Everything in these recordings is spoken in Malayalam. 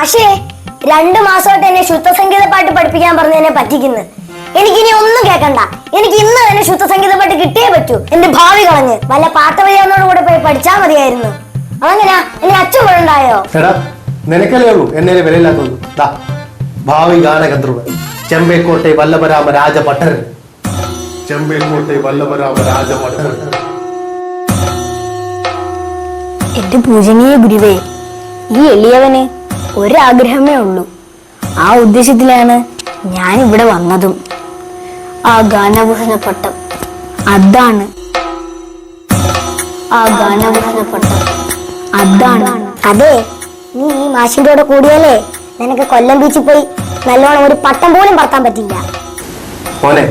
മാഷേ രണ്ടു മാസമായിട്ട് എന്നെ ശുദ്ധസംഗീത പാട്ട് പഠിപ്പിക്കാൻ പറഞ്ഞതിനെ പറ്റിക്കുന്നു. എനിക്കിനി ഒന്നും കേൾക്കണ്ട എനിക്ക് ഇന്ന് തന്നെ ശുദ്ധസംഗീത പാട്ട് കിട്ടിയേ പറ്റൂ. എന്റെ ഭാവി കളഞ്ഞ്. വല്ല പാട്ട് വഴിയാന്നോട് കൂടെ പോയി പഠിച്ചാ മതിയായിരുന്നു. അതങ്ങനാ? എന്നെ അച്ഛൻ കൊണ്ടുണ്ടായോ എടാ നിനക്കല്ലേ ഉള്ളൂ. എന്നെ വിലയില്ലാത്തത്. ദാ ഭാവി ഗാനഗന്ധർവ് ചെമ്പേക്കോട്ടെ വല്ലഭരാമ രാജഭട്ടർ ചെമ്പേക്കോട്ടെ വല്ലഭരാമ രാജഭട്ടർ എന്റെ പൂജനീയ ഗുരുവേ ഈ എളിയവന് ഒരാഗ്രഹമേ ഉള്ളൂ. ആ ഉദ്ദേശത്തിലാണ് ഞാൻ ഇവിടെ വന്നതും. ആ ഗാനഭൂഷണ പട്ടം അതാണ്. ആ ഗാനഭൂഷണ പട്ടം അതാണ്. അതെ നീ ഈ മാഷിന്റെ കൂടെ കൂടിയാലേ നിനക്ക് കൊല്ലം ബീച്ചിൽ പോയി നല്ലോണം ഒരു പട്ടം പോലും പറത്താൻ പറ്റില്ല. മോനെ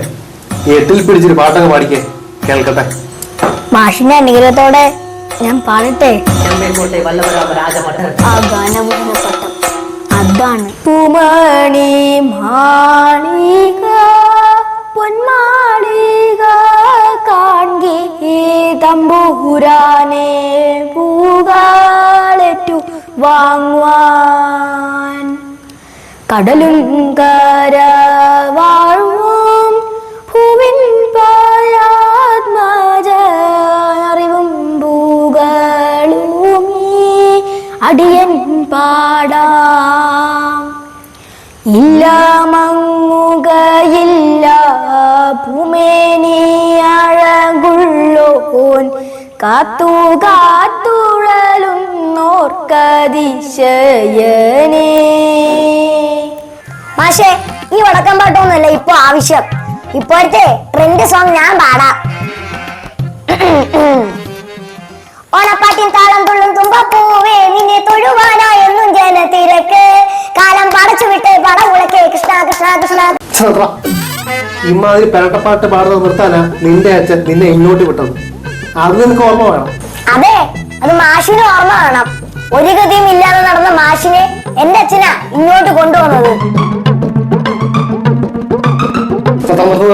ഈ എട്ടിൽ പിടിച്ചൊരു പാട്ടൊക്കെ പാടിക്കേ. കേൾക്കട്ടെ. മാഷിന്റെ അനുഗ്രഹത്തോടെ ഞാൻ പാടട്ടെ? ചെമ്പേക്കോട്ടെ വല്ലവരാമ രാജഭട്ടൻ ആ ഗാനഭൂഷണ പട്ടം അതാണ്. പൂമണി മാണിക പൊന്മാളിക കാൺകേ തമ്പൂരാനെ പൂകാളറ്റു വാങ്ങുവാൻ കടലും കര അടിയൻ പാടാം. ഇല്ല മങ്ങുകയില്ല ഭൂമേനിയഴകുള്ളോൻ കാത്തു കാത്തുഴലുന്നോർക്കതിശയനേ മാഷേ ഈ വടക്കം പാട്ടൊന്നുമല്ല ഇപ്പൊ ആവശ്യം. ഇപ്പോഴത്തെ ട്രെൻഡ് സോങ് ഞാൻ പാടാം. ഓണപ്പാട്ടിൻ തൊഴുവാനായെന്നും ജനത്തിരക്ക്. കാലം പടച്ചു വിട്ട് പടകുളക്കെ കൃഷ്ണ കൃഷ്ണ കൃഷ്ണ. ഇമാതിരി പെരട്ടപ്പാട്ട് പാടുന്നത് നിർത്താനാ നിന്റെ അച്ഛൻ നിന്നെ ഇങ്ങോട്ട് വിട്ടത്. അത് നിനക്ക് ഓർമ്മ വേണം? അതെ അത് മാഷിന് ഓർമ്മ വേണം. ഒരു ഗതിയും ഇല്ലാതെ നടന്ന മാഷിനെ എന്റെ അച്ഛനാ ഇങ്ങോട്ട് കൊണ്ടുവന്നത്.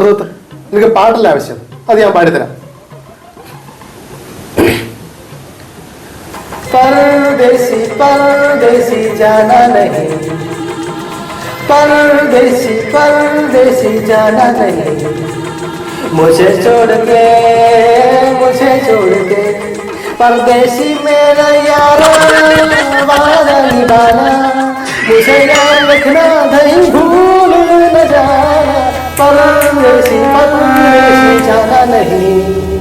നിർത്ത്. പാട്ടല്ല ആവശ്യം. അത് ഞാൻ പാടിത്തരാം. परदेसी परदेसी जाना नहीं। परदेसी परदेसी जाना नहीं। मुझे छोड़ के, मुझे छोड़ के, परदेसी मेरा यार, वादा निभाना। मुझे याद रखना, नहीं भूल न जाना। परदेसी परदेसी जाना नहीं।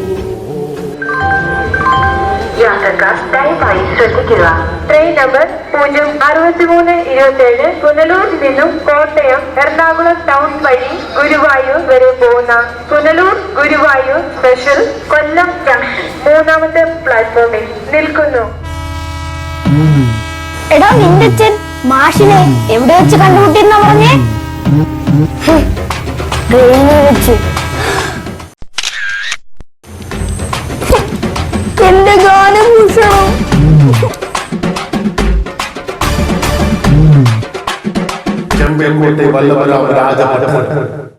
യാത്രക്കാർ ദയവായി ശ്രദ്ധിക്കുക. ട്രെയിൻ നമ്പർ പൂജ്യം അറുപത്തിമൂന്ന് ഇരുപത്തിയേഴ് നിന്നും കോട്ടയം എറണാകുളം ടൗൺ വഴി ഗുരുവായൂർ വരെ പോകുന്ന പുനലൂർ ഗുരുവായൂർ സ്പെഷ്യൽ കൊല്ലം ജംഗ്ഷൻ മൂന്നാമത്തെ പ്ലാറ്റ്ഫോമിൽ നിൽക്കുന്നു. എടാ നിന്റെ അച്ഛൻ മാഷിനെ എവിടെ വെച്ച് കണ്ടുമുട്ടിയെന്നാ പറഞ്ഞേ? ട്രെയിനിൽ വെച്ച്. എന്റെ ഗാനഭൂഷണം ചെമ്പേക്കോട്ടെ വല്ലഭരാമ രാജഭട്ടൻ